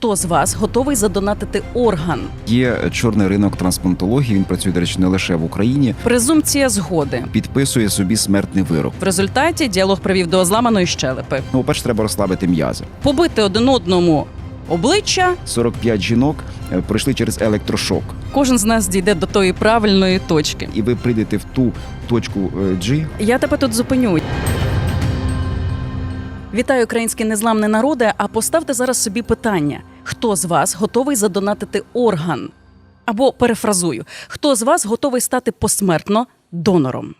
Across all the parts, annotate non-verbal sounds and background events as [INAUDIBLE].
Хто з вас готовий задонатити орган? Є чорний ринок трансплантології. Він працює, до речі, не лише в Україні. Презумпція згоди. Підписує собі смертний вирок. В результаті діалог привів до зламаної щелепи. Ну, по-перше, треба розслабити м'язи. Побити один одному обличчя. 45 жінок е, пройшли через електрошок, Кожен з нас дійде до тої правильної точки. і ви прийдете в ту точку е, G, Я тебе тут зупиню. Вітаю, українські незламні народи. А поставте зараз собі питання: хто з вас готовий задонатити орган? Або перефразую, хто з вас готовий стати посмертно донором?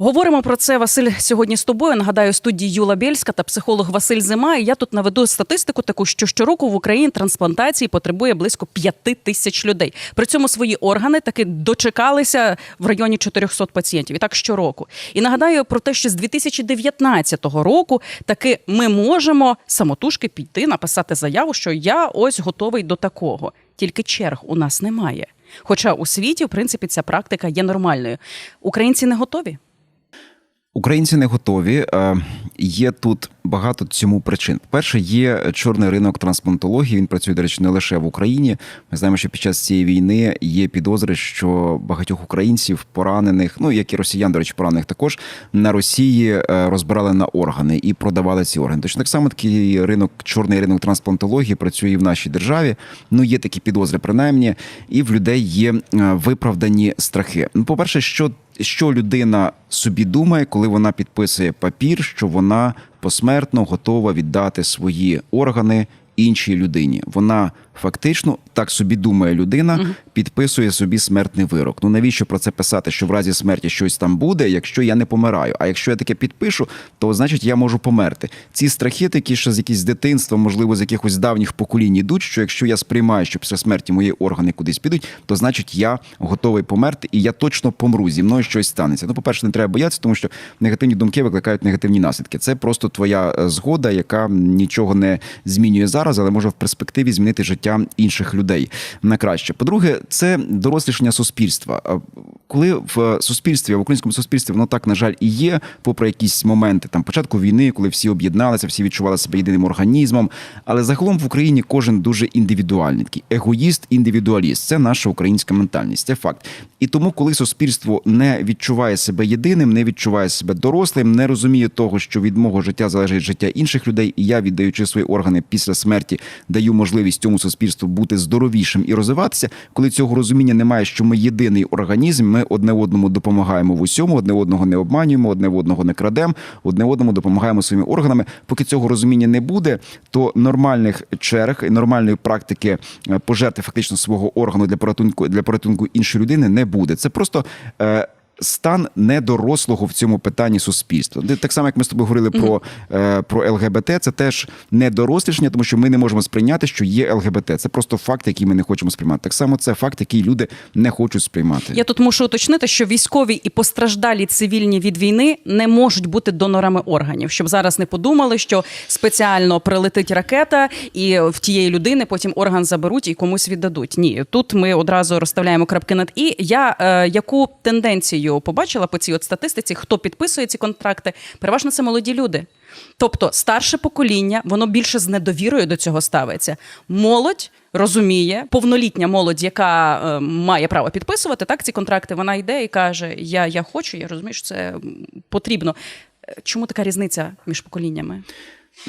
Говоримо про це, Василь, сьогодні з тобою. Нагадаю, студії Юла Бєльська та психолог Василь Зима. І я тут наведу статистику таку, що щороку в Україні трансплантації потребує близько п'яти тисяч людей. При цьому свої органи таки дочекалися в районі 400 пацієнтів. І так щороку. І нагадаю про те, що з 2019 року таки ми можемо самотужки піти, написати заяву, що я ось готовий до такого. Тільки черг у нас немає. Хоча у світі, в принципі, ця практика є нормальною. Українці не готові. Українці не готові. Е, Є тут багато цьому причин. Перше, є чорний ринок трансплантології. Він працює, до речі, не лише в Україні. Ми знаємо, що під час цієї війни є підозри, що багатьох українців поранених, ну як і росіян, до речі, поранених також на Росії е, розбирали на органи і продавали ці органи. Точно так само такий ринок, чорний ринок трансплантології працює і в нашій державі. Ну є такі підозри, принаймні, і в людей є е, виправдані страхи. Ну, по перше, що що людина собі думає, коли вона підписує папір, що вона посмертно готова віддати свої органи іншій людині. Вона фактично так собі думає людина, підписує собі смертний вирок. Ну навіщо про це писати? Що в разі смерті щось там буде, якщо я не помираю? А якщо я таке підпишу, то значить я можу померти. Ці страхи, такі що з якісь дитинства, можливо, з якихось давніх поколінь ідуть, що якщо я сприймаю, що після смерті мої органи кудись підуть, то значить я готовий померти, і я точно помру. Зі мною щось станеться. Ну, по-перше, не треба боятися, тому що негативні думки викликають негативні наслідки. Це просто твоя е, згода, яка нічого не змінює зараз, але може в перспективі змінити життя інших людей на краще. По-друге, це дорослішання суспільства. Коли в суспільстві, в українському суспільстві, воно так на жаль і є, попри якісь моменти там початку війни, коли всі об'єдналися, всі відчували себе єдиним організмом. Але загалом в Україні кожен дуже індивідуальний, такий егоїст, індивідуаліст. Це наша українська ментальність. Це факт. І тому, коли суспільство не відчуває себе єдиним, не відчуває себе дорослим, не розуміє того, що від мого життя залежить життя інших людей, і я, віддаючи свої органи після смерті, даю можливість цьому суспільству бути здоровішим і розвиватися. Коли цього розуміння немає, що ми єдиний організм, ми одне одному допомагаємо в усьому, одне одного не обманюємо, одне одного не крадемо, одне одному допомагаємо своїми органами. Поки цього розуміння не буде, то нормальних черг і нормальної практики е, пожерти фактично свого органу для порятунку для порятунку іншої людини не буде. Це просто. Е, Стан недорослого в цьому питанні суспільства. Так само, як ми з тобою говорили про, е, про ЛГБТ, це теж недорослішання, тому що ми не можемо сприйняти, що є ЛГБТ. Це просто факт, який ми не хочемо сприймати. Так само це факт, який люди не хочуть сприймати. Я тут мушу уточнити, що військові і постраждалі цивільні від війни не можуть бути донорами органів, щоб зараз не подумали, що спеціально прилетить ракета, і в тієї людини потім орган заберуть і комусь віддадуть. Ні, тут ми одразу розставляємо крапки над і. Я е, яку тенденцію побачила по цій от статистиці, хто підписує ці контракти, переважно це молоді люди. Тобто старше покоління, воно більше з недовірою до цього ставиться. Молодь розуміє, повнолітня молодь, яка е, має право підписувати так ці контракти, вона йде і каже: Я, я хочу, я розумію, що це потрібно. Е, Чому така різниця між поколіннями?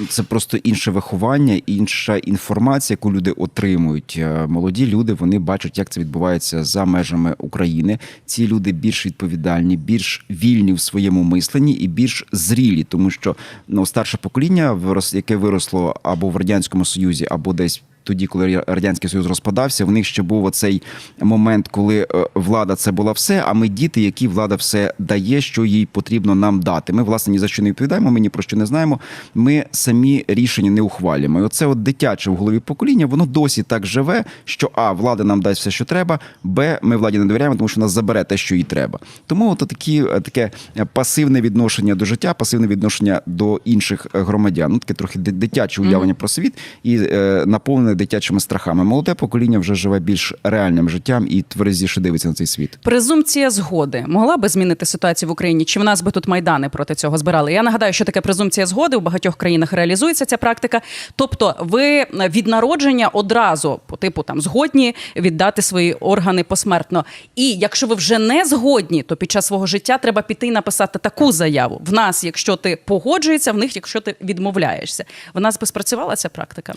Це просто інше виховання, інша інформація, яку люди отримують. Е, Молоді люди вони бачать, як це відбувається за межами України. Ці люди більш відповідальні, більш вільні в своєму мисленні і більш зрілі, тому що ну старше покоління, яке виросло або в радянському союзі, або десь. Тоді, коли радянський союз розпадався, в них ще був оцей момент, коли е, влада це була все. А ми діти, які влада все дає, що їй потрібно нам дати. Ми власне ні за що не відповідаємо. Ми ні про що не знаємо. Ми самі рішення не ухвалюємо. І Оце от дитяче в голові покоління, воно досі так живе, що а влада нам дасть все, що треба. Б, ми владі не довіряємо, тому що нас забере те, що їй треба. Тому от такі е, таке пасивне відношення до життя, пасивне відношення до інших е, громадян. Ну таке трохи дитяче уявлення про світ і е, наповнене дитячими страхами. Молоде покоління вже живе більш реальним життям і тверезіше дивиться на цей світ. Презумпція згоди могла би змінити ситуацію в Україні? Чи в нас би тут майдани проти цього збирали? Я нагадаю, що таке презумпція згоди у багатьох країнах реалізується ця практика. Тобто, ви від народження одразу по типу там згодні віддати свої органи посмертно. І якщо ви вже не згодні, то під час свого життя треба піти і написати таку заяву. В нас, якщо ти погоджуєшся, в них, якщо ти відмовляєшся. В нас би спрацювала ця практика.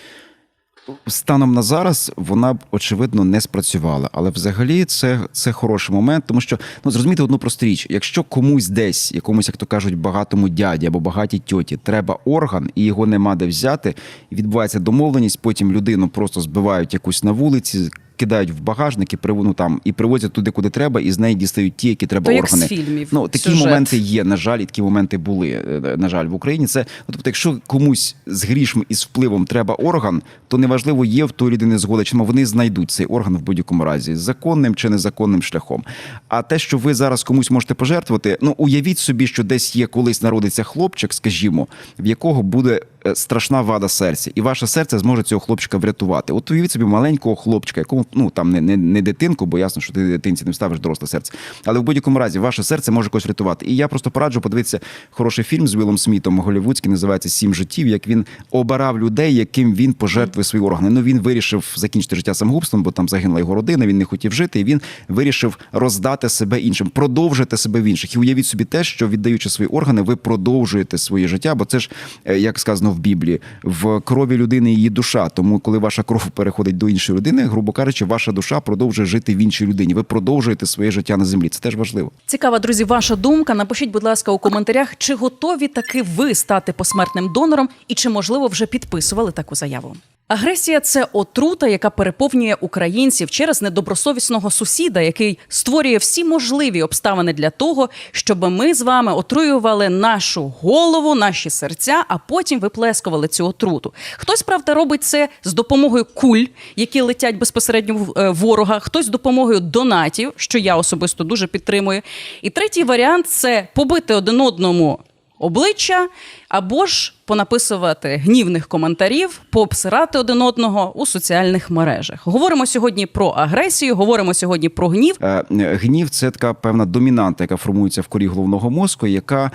Станом на зараз вона б очевидно не спрацювала, але взагалі це, це хороший момент, тому що ну зрозуміти одну просту річ: якщо комусь десь, якомусь, як то кажуть, багатому дяді або багатій тьоті треба орган і його нема де взяти, відбувається домовленість, потім людину просто збивають якусь на вулиці. Кидають в багажник і ну, там і привозять туди, куди треба, і з неї дістають ті, які треба То як органи. з фільмів, Ну такі сюжет. моменти є. На жаль, і такі моменти були. е, На жаль, в Україні це ну, тобто, якщо комусь з грішм і з впливом треба орган, то неважливо, є в той людини згода, чи вони знайдуть цей орган в будь-якому разі, законним чи незаконним шляхом. А те, що ви зараз комусь можете пожертвувати, ну уявіть собі, що десь є колись народиться хлопчик, скажімо, в якого буде е, страшна вада серця, і ваше серце зможе цього хлопчика врятувати. От уявіть собі маленького хлопчика, якому ну там не, не, не дитинку, бо ясно, що ти дитинці не вставиш доросле серце. Але в будь-якому разі ваше серце може когось врятувати. І я просто пораджу подивитися хороший фільм з Вілом Смітом голівудський, називається Сім життів. Як він обирав людей, яким він пожертвує свої органи. Ну він вирішив закінчити життя самогубством, бо там загинула його родина. Він не хотів жити. І він вирішив роздати себе іншим, продовжити себе в інших. І уявіть собі те, що віддаючи свої органи, ви продовжуєте своє життя. Бо це ж е, як сказано в Біблії, в крові людини її душа. Тому, коли ваша кров переходить до іншої людини, грубо кажучи, ваша душа продовжує жити в іншій людині. Ви продовжуєте своє життя на землі. Це теж важливо. Цікава, друзі, ваша думка. Напишіть, будь ласка, у коментарях, чи готові таки ви стати посмертним донором, і чи можливо вже підписували таку заяву. Агресія це отрута, яка переповнює українців через недобросовісного сусіда, який створює всі можливі обставини для того, щоб ми з вами отруювали нашу голову, наші серця, а потім виплескували цю отруту. Хтось, правда, робить це з допомогою куль, які летять безпосередньо в е, ворога, хтось з допомогою донатів, що я особисто дуже підтримую. І третій варіант це побити один одному обличчя або ж понаписувати гнівних коментарів, пообсирати один одного у соціальних мережах. Говоримо сьогодні про агресію, говоримо сьогодні про гнів. Е, Гнів це така певна домінанта, яка формується в корі головного мозку, яка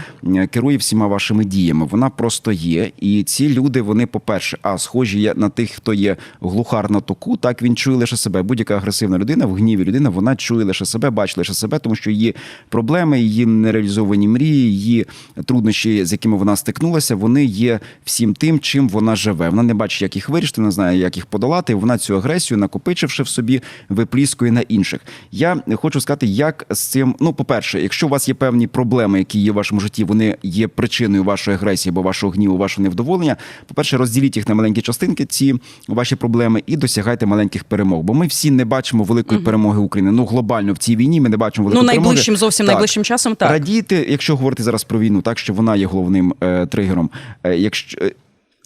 керує всіма вашими діями. Вона просто є. І ці люди, вони, по-перше, а схожі на тих, хто є глухар на току. Так він чує лише себе. Будь-яка агресивна людина в гніві людина, вона чує лише себе, бачить лише себе, тому що її проблеми, її нереалізовані мрії, її труднощі, з якими вона стикнулася, вони є всім тим, чим вона живе. Вона не бачить, як їх вирішити, не знає, як їх подолати. Вона цю агресію, накопичивши в собі, випліскує на інших. Я хочу сказати, як з цим. Ну, по-перше, якщо у вас є певні проблеми, які є в вашому житті, вони є причиною вашої агресії або вашого гніву, вашого невдоволення. По-перше, розділіть їх на маленькі частинки, ці ваші проблеми, і досягайте маленьких перемог. Бо ми всі не бачимо великої перемоги України. Ну глобально в цій війні ми не бачимо Ну, великої перемоги. найближчим, зовсім Так. найближчим часом так. Радійте, якщо говорити зараз про війну, так що вона є головним е, тригером. Е, якщо е,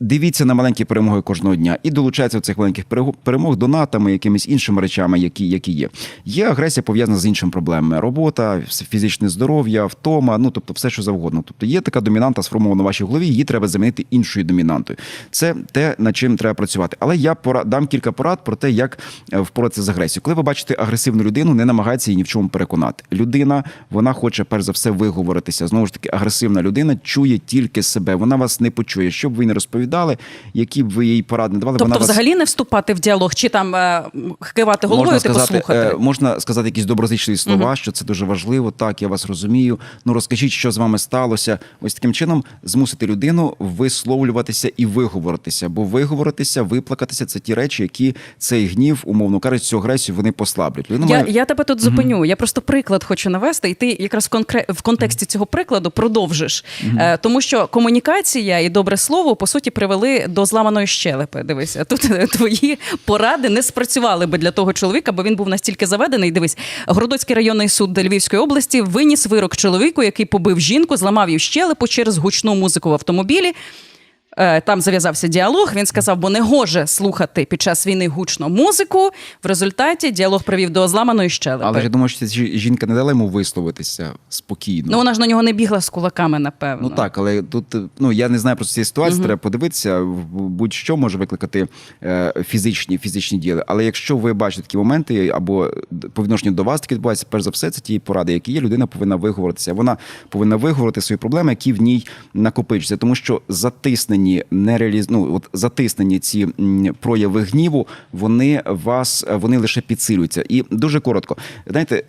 Дивіться на маленькі перемоги кожного дня і долучайтеся до цих маленьких перемог донатами, якимись іншими речами, які, які є. Є агресія пов'язана з іншими проблемами: робота, фізичне здоров'я, втома, ну тобто все, що завгодно. Тобто є така домінанта сформована в вашій голові, її треба замінити іншою домінантою. Це те, над чим треба працювати. Але я дам кілька порад про те, як е, впоратися з агресією. Коли ви бачите агресивну людину, не намагайтеся її ні в чому переконати. Людина вона хоче перш за все виговоритися. Знову ж таки, агресивна людина чує тільки себе. Вона вас не почує. Що б ви не розповідали, які б ви їй поради не давали. Тобто, вона вас взагалі не вступати в діалог чи там е, кивати головою, можна типу сказати, слухати. е, можна сказати якісь доброзичливі слова, що це дуже важливо. Так, я вас розумію. Ну розкажіть, що з вами сталося. Ось таким чином змусити людину висловлюватися і виговоритися. Бо виговоритися, виплакатися це ті речі, які цей гнів, умовно кажучи, цю агресію вони послаблять. Людина Я, має- я тебе тут зупиню. Я просто приклад хочу навести, і ти якраз в, конкре... в контексті цього прикладу продовжиш. Е, тому що комунікація і добре слово по суті привели до зламаної щелепи. Дивися, тут [LAUGHS] твої поради не спрацювали би для того чоловіка, бо він був настільки заведений. Дивись, Городоцький районний суд Львівської області виніс вирок чоловіку, який побив жінку, зламав її щелепу через гучну музику в автомобілі. Е, Там зав'язався діалог. Він сказав, бо не гоже слухати під час війни гучно музику. В результаті діалог привів до зламаної щелепи. Але ж я думаю, що ця жінка не дала йому висловитися спокійно. Ну вона ж на нього не бігла з кулаками, напевно. Ну так, але тут ну я не знаю про цієї ситуації, треба подивитися. Будь-що може викликати е, фізичні фізичні діли. Але якщо ви бачите такі моменти, або по відношенню до вас таке відбувається, перш за все, це ті поради, які є. Людина повинна виговоритися. Вона повинна виговорити свої проблеми, які в ній накопичуються. Тому що затиснені, нереаліз... ну, от затиснені ці прояви гніву, вони вас вони лише підсилюються. І дуже коротко, знаєте,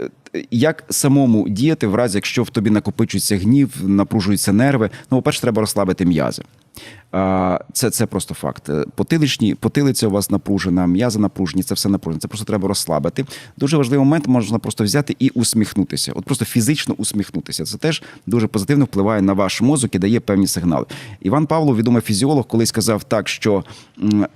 як самому діяти в разі, якщо в тобі накопичується гнів, напружуються нерви. Ну, по-перше, треба розслабити м'язи. Це, це просто факт. Е, Потиличні, потилиця у вас напружена, м'язи напружені, це все напружено. Це просто треба розслабити. Дуже важливий момент можна просто взяти і усміхнутися. От просто фізично усміхнутися. Це теж дуже позитивно впливає на ваш мозок і дає певні сигнали. Іван Павлов, відомий фізіолог, колись сказав так, що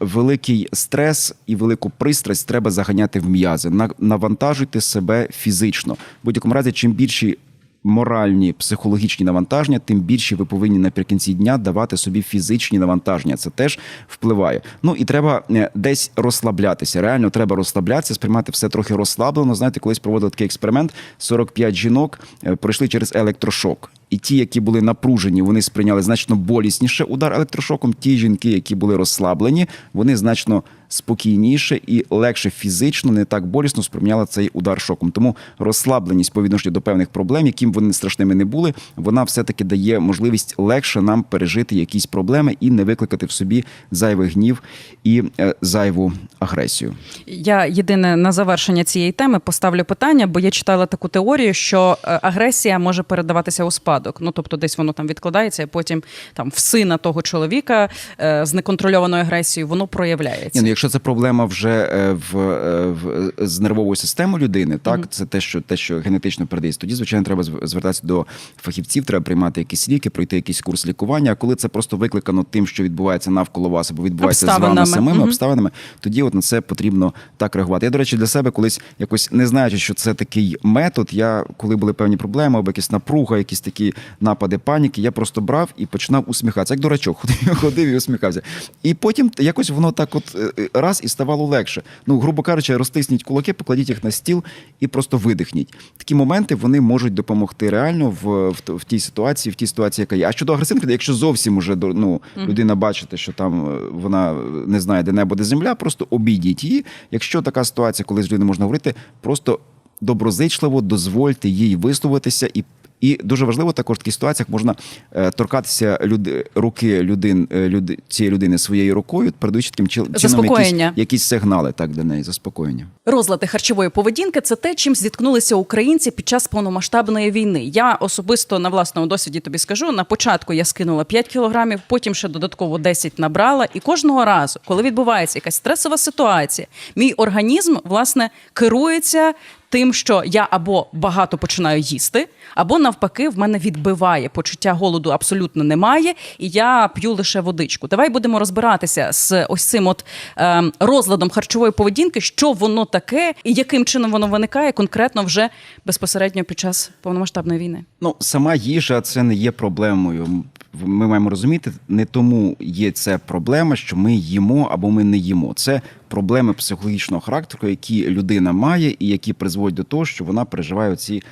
великий стрес і велику пристрасть треба заганяти в м'язи. Навантажуйте себе фізично. В будь-якому разі, чим більші моральні, психологічні навантаження, тим більше ви повинні наприкінці дня давати собі фізичні навантаження. Це теж впливає. Ну і треба е, десь розслаблятися. Реально треба розслаблятися, сприймати все трохи розслаблено. Знаєте, колись проводили такий експеримент: 45 жінок е, пройшли через електрошок. І ті, які були напружені, вони сприйняли значно болісніше удар електрошоком. Ті жінки, які були розслаблені, вони значно спокійніше і легше фізично, не так болісно сприйняли цей удар шоком. Тому розслабленість по відношенню до певних проблем, яким вони страшними не були, вона все-таки дає можливість легше нам пережити якісь проблеми і не викликати в собі зайвий гнів і е, зайву агресію. Я єдине на завершення цієї теми поставлю питання, бо я читала таку теорію, що е, агресія може передаватися у спадок. Ну тобто, десь воно там відкладається, і потім там в сина того чоловіка е, з неконтрольованою агресією воно проявляється. Ні, ну якщо це проблема вже е, в, е, в з нервовою системою людини, так це те, що те, що генетично передається. Тоді, звичайно, треба звертатися до фахівців, треба приймати якісь ліки, пройти якийсь курс лікування. А коли це просто викликано тим, що відбувається навколо вас, або відбувається з вами самими Мгм. обставинами, тоді от на це потрібно так реагувати. Я, до речі, для себе колись якось не знаючи, що це такий метод. Я коли були певні проблеми, або якісь напруга, якісь такі напади паніки, я просто брав і починав усміхатися. Як дурачок, [LAUGHS] ходив, ходив і усміхався. І потім якось воно так, от е, раз і ставало легше. Ну, грубо кажучи, розтисніть кулаки, покладіть їх на стіл і просто видихніть. Такі моменти вони можуть допомогти реально в, в, в тій ситуації, в тій ситуації, яка є. А щодо агресивних, якщо зовсім уже ну, людина бачите, що там е, вона не знає, де небо, де земля, просто обійдіть її. Якщо така ситуація, коли з людиною можна говорити, просто доброзичливо дозвольте їй висловитися і. І дуже важливо також в таких ситуаціях можна е, торкатися люди, руки людин, е, люди, цієї людини своєю рукою, передаючи таким чином якісь, якісь сигнали так для неї, заспокоєння. Розлади харчової поведінки це те, чим зіткнулися українці під час повномасштабної війни. Я особисто на власному досвіді тобі скажу: на початку я скинула 5 кілограмів, потім ще додатково 10 набрала. І кожного разу, коли відбувається якась стресова ситуація, мій організм власне керується. Тим, що я або багато починаю їсти, або навпаки, в мене відбиває почуття голоду абсолютно немає, і я п'ю лише водичку. Давай будемо розбиратися з ось цим от ем, розладом харчової поведінки, що воно таке і яким чином воно виникає конкретно вже безпосередньо під час повномасштабної війни. Ну, сама їжа це не є проблемою. Ми маємо розуміти, не тому є це проблема, що ми їмо або ми не їмо. Це проблеми психологічного характеру, які людина має, і які призводять до того, що вона переживає ці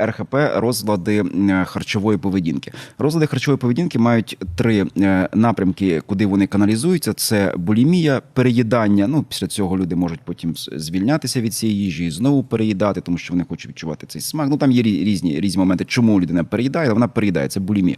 РХП розлади е, харчової поведінки. Розлади харчової поведінки мають три е, напрямки, куди вони каналізуються: це булімія, переїдання. Ну після цього люди можуть потім звільнятися від цієї їжі і знову переїдати, тому що вони хочуть відчувати цей смак. Ну там є різні різні моменти, чому людина переїдає, але вона переїдає. Це булімія.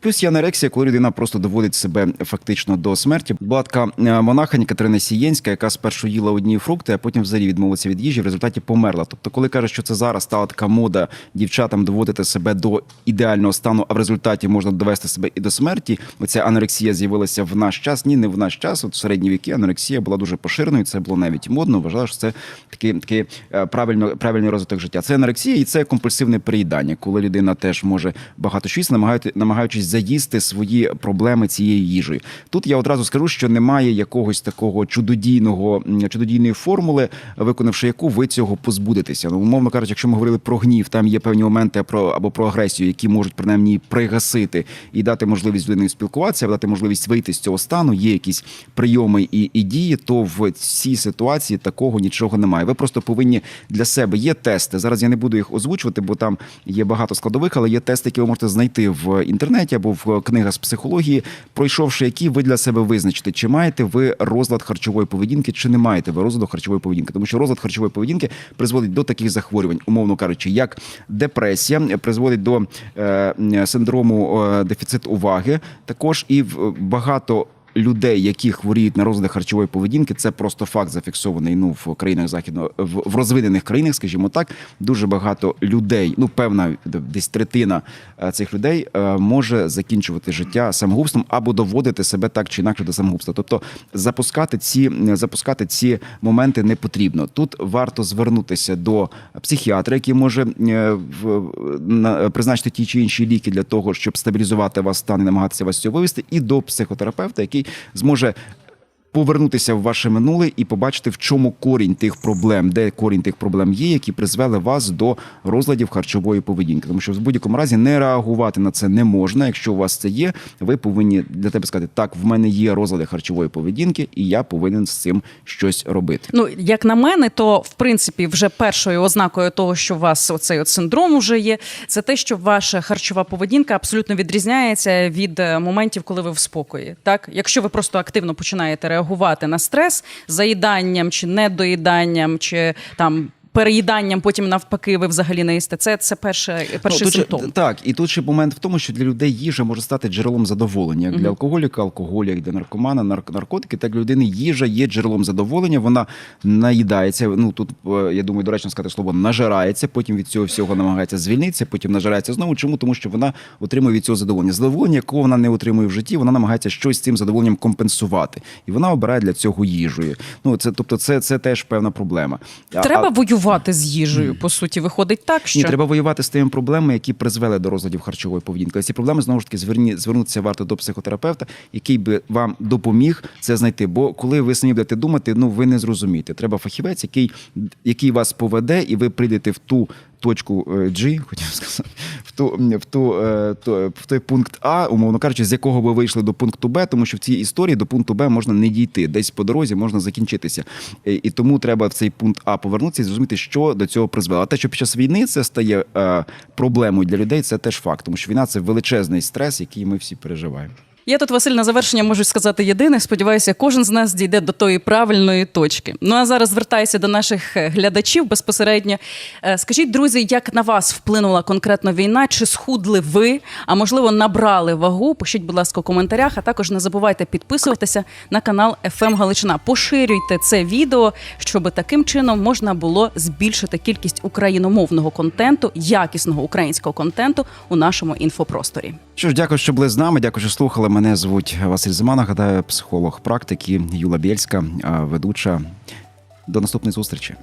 Плюс є анорексія, коли людина просто доводить себе фактично до смерті. Була така е, монахиня Катерина Сієнська, яка спершу їла одні фрукти, а потім взагалі відмовилася від їжі. В результаті померла. Тобто, коли кажуть, що це зараз стала така мода дівчатам доводити себе до ідеального стану, а в результаті можна довести себе і до смерті. Оця анорексія з'явилася в наш час. Ні, не в наш час. От в середні віки анорексія була дуже поширеною. Це було навіть модно. Вважали, що це такий, такий е, правильно, правильний розвиток життя. Це анорексія і це компульсивне переїдання, коли людина теж може багато щось намагаючи- намагаючись заїсти свої проблеми цією їжею. Тут я одразу скажу, що немає якогось такого чудодійного. Чудодійного м, чудодійної формули, виконавши яку ви цього позбудетеся. Ну, умовно кажучи, якщо ми говорили про гнів, там є певні моменти про або про агресію, які можуть принаймні пригасити і дати можливість людині спілкуватися, дати можливість вийти з цього стану. Є якісь прийоми і, і дії. То в цій ситуації такого нічого немає. Ви просто повинні для себе є тести. Зараз я не буду їх озвучувати, бо там є багато складових, але є тести, які ви можете знайти в інтернеті або в книгах з психології, пройшовши які ви для себе визначите, чи маєте ви розлад харчової поведінки, чи не маєте ви розладу харчової поведінки, тому що розлад харчової поведінки призводить до таких захворювань, умовно кажучи, як депресія, призводить до е, синдрому е, дефіцит уваги, також і в багато. Людей, які хворіють на розлади харчової поведінки, це просто факт зафіксований. Ну в країнах західного в, в розвинених країнах, скажімо так, дуже багато людей. Ну певна десь третина е, цих людей е, може закінчувати життя самогубством або доводити себе так чи інакше до самогубства. Тобто запускати ці запускати ці моменти не потрібно. Тут варто звернутися до психіатра, який може е, в, на, призначити ті чи інші ліки для того, щоб стабілізувати вас стан і намагатися вас цього вивести, і до психотерапевта, який зможе. Повернутися в ваше минуле і побачити, в чому корінь тих проблем, де корінь тих проблем є, які призвели вас до розладів харчової поведінки. Тому що в будь-якому разі не реагувати на це не можна. Якщо у вас це є, ви повинні для тебе сказати, так, в мене є розлади харчової поведінки, і я повинен з цим щось робити. Ну, як на мене, то в принципі вже першою ознакою того, що у вас оцей от синдром уже є, це те, що ваша харчова поведінка абсолютно відрізняється від е, моментів, коли ви в спокої. Так, якщо ви просто активно починаєте реагувати на стрес заїданням чи недоїданням, чи там. Переїданням, потім навпаки, ви взагалі не їсте. Це, це перше, перший Ну, тут ще- так, і тут ще момент в тому, що для людей їжа може стати джерелом задоволення. Як для алкоголіка, алкоголь, як для наркомана, нарк- наркотики, так для людини їжа є джерелом задоволення. Вона наїдається. Ну тут е, я думаю, доречно сказати слово нажирається. Потім від цього всього намагається звільнитися. Потім нажирається знову. Чому? Тому що вона отримує від цього задоволення. Задоволення, якого вона не отримує в житті, вона намагається щось з цим задоволенням компенсувати, і вона обирає для цього їжею. Ну це тобто, це, це теж певна проблема. Треба а- воювати з їжею. По суті, виходить так, що ні, треба воювати з тими проблемами, які призвели до розладів харчової поведінки. Ці проблеми знову ж таки зверні звернутися варто до психотерапевта, який би вам допоміг це знайти. Бо коли ви самі будете думати, ну ви не зрозумієте. Треба фахівець, який, який вас поведе, і ви прийдете в ту. Точку е, G, хотів сказати, в ту в ту е, в той пункт А, умовно кажучи, з якого ви вийшли до пункту Б, тому що в цій історії до пункту Б можна не дійти. Десь по дорозі можна закінчитися. І тому треба в цей пункт А повернутися і зрозуміти, що до цього призвело. А те, що під час війни це стає е, проблемою для людей, це теж факт, тому що війна це величезний стрес, який ми всі переживаємо. Я тут, Василь, на завершення можу сказати єдине. Сподіваюся, кожен з нас дійде до тої правильної точки. Ну а зараз звертаюся до наших е, глядачів безпосередньо. Е, Скажіть, друзі, як на вас вплинула конкретно війна? Чи схудли ви? А можливо, набрали вагу? Пишіть, будь ласка, у коментарях. А також не забувайте підписуватися на канал «ФМ Галичина. Поширюйте це відео, щоб таким чином можна було збільшити кількість україномовного контенту, якісного українського контенту у нашому інфопросторі. Що ж, дякую, що були з нами. Дякую, що слухали. Мене звуть Василь Зима. Нагадаю, психолог практики Юла Бєльська, ведуча. До наступної зустрічі.